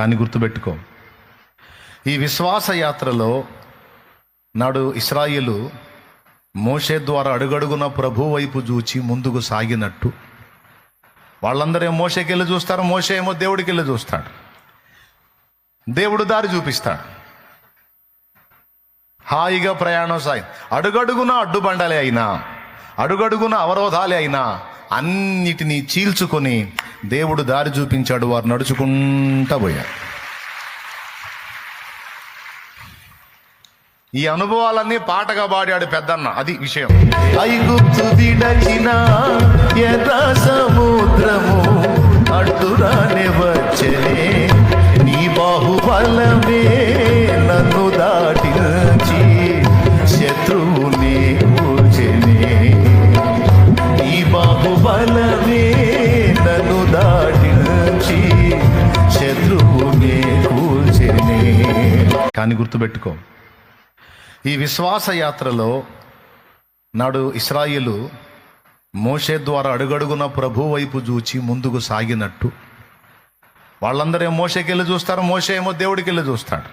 కానీ గుర్తుపెట్టుకో. ఈ విశ్వాస యాత్రలో నాడు ఇస్రాయిలు మోషే ద్వారా అడుగడుగున ప్రభు వైపు చూచి ముందుకు సాగినట్టు. వాళ్ళందరూ ఏమో చూస్తారు మోషే ఏమో దేవుడికి వెళ్ళి చూస్తాడు. దేవుడు దారి చూపిస్తాడు. హాయిగా ప్రయాణం సాగి అడుగడుగున అడ్డుబండలే అయినా అడుగడుగున అవరోధాలే అయినా అన్నిటినీ చీల్చుకొని దేవుడు దారి చూపించాడు వారు నడుచుకుంటా పోయారు. ఈ అనుభవాలన్నీ పాటగా పాడాడు పెద్దన్న అది విషయం. ఐగుప్తు విడచిన ఎర్ర సముద్రము అడ్డురానే వచ్చనే నీ బాహుబలమే నన్ను దాటించి శత్రువుని కానీ గుర్తుపెట్టుకో. ఈ విశ్వాస యాత్రలో నాడు ఇస్రాయిలు మోషే ద్వారా అడుగడుగున ప్రభు వైపు చూచి ముందుకు సాగినట్టు. వాళ్ళందరూ ఏమో చూస్తారు మోషే ఏమో దేవుడికి వెళ్ళి చూస్తాడు.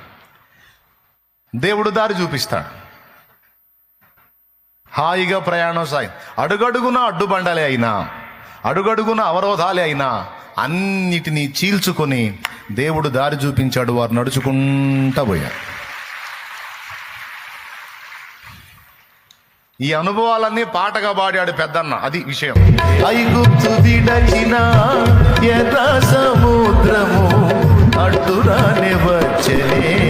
దేవుడు దారి చూపిస్తాడు. హాయిగా ప్రయాణం సాగి అడుగడుగున అడ్డుబండలే అయినా అడుగడుగున అవరోధాలే అయినా అన్నిటినీ చీల్చుకొని దేవుడు దారి చూపించాడు వారు నడుచుకుంటా పోయారు. ఈ అనుభవాలన్నీ పాటగా పాడాడు పెద్దన్న అది విషయం. ఐగుప్తు విడచిన ఎర్ర సముద్రము అడ్డురానే వచ్చలే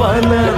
ಬಲ